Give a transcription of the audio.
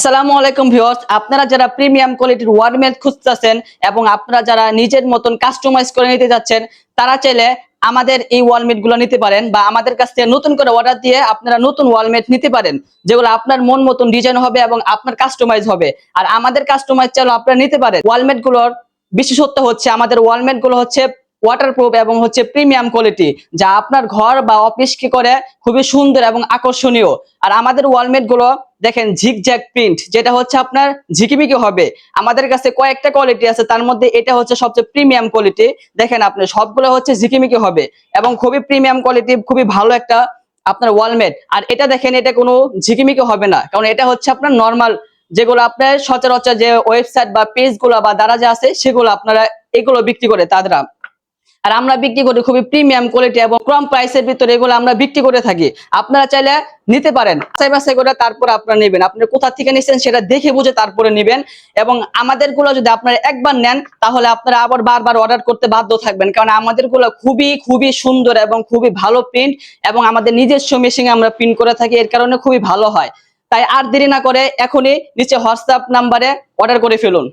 আসসালামু আলাইকুম ভিউয়ার্স। আপনারা যারা প্রিমিয়াম কোয়ালিটির ওয়ারমেট খুঁজতেছেন এবং আপনারা যারা নিজের মতন কাস্টমাইজ করে নিতে যাচ্ছেন, তারা চাইলে আমাদের এই ওয়ালমেটগুলো নিতে পারেন বা আমাদের কাছ থেকে নতুন করে অর্ডার দিয়ে আপনারা নতুন ওয়ালমেট নিতে পারেন, যেগুলো আপনার মন মতন ডিজাইন হবে এবং আপনার কাস্টমাইজ হবে। আর আমাদের কাস্টমাইজ চাইলে আপনারা নিতে পারেন। ওয়ালমেটগুলোর বিশেষত্ব হচ্ছে, আমাদের ওয়ালমেটগুলো হচ্ছে ওয়াটারপ্রুফ এবং হচ্ছে প্রিমিয়াম কোয়ালিটি যা আপনার ঘর বা অফিস কি করে? খুবই সুন্দর এবং আকর্ষণীয়। আর আমাদের ওয়ালমেটগুলো দেখেন ঝিকঝ্যাক প্রিন্ট যেটা হচ্ছে আপনার ঝিকিমিকি হবে। আমাদের কাছে কয়েকটা কোয়ালিটি আছে, তার মধ্যে এটা হচ্ছে সবচেয়ে প্রিমিয়াম কোয়ালিটি দেখেন আপনি, সবগুলো হচ্ছে ঝিকিমিকি হবে এবং খুবই প্রিমিয়াম কোয়ালিটি খুবই ভালো একটা আপনার ওয়ালমেট আর এটা দেখেন, এটা কোনো ঝিকিমিকি হবে না, কারণ এটা হচ্ছে আপনার নর্মাল যেগুলো আপনার সচরাচর যে ওয়েবসাইট বা পেজগুলো বা দ্বারা যে আছে, সেগুলো আপনারা এগুলো বিক্রি করে তারা আর আমরা বিক্রি করি খুবই প্রিমিয়াম কোয়ালিটি এবং কম প্রাইসের ভিতরে এগুলো আমরা বিক্রি করে থাকি। আপনারা চাইলে নিতে পারেন। বাছাই বাছাই করে তারপর আপনারা নেবেন। আপনি কোথা থেকে নিচ্ছেন সেটা দেখে বুঝে তারপরে নেবেন এবং আমাদেরগুলো যদি আপনারা একবার নেন, তাহলে আপনারা আবার বারবার অর্ডার করতে বাধ্য থাকবেন। কারণ আমাদেরগুলো খুবই খুবই সুন্দর এবং খুবই ভালো প্রিন্ট এবং আমাদের নিজস্ব মেশিনে আমরা প্রিন্ট করে থাকি। এর কারণে খুবই ভালো হয়। তাই আর দেরি না করে এখনই নিচে হোয়াটসঅ্যাপ নাম্বারে অর্ডার করে ফেলুন।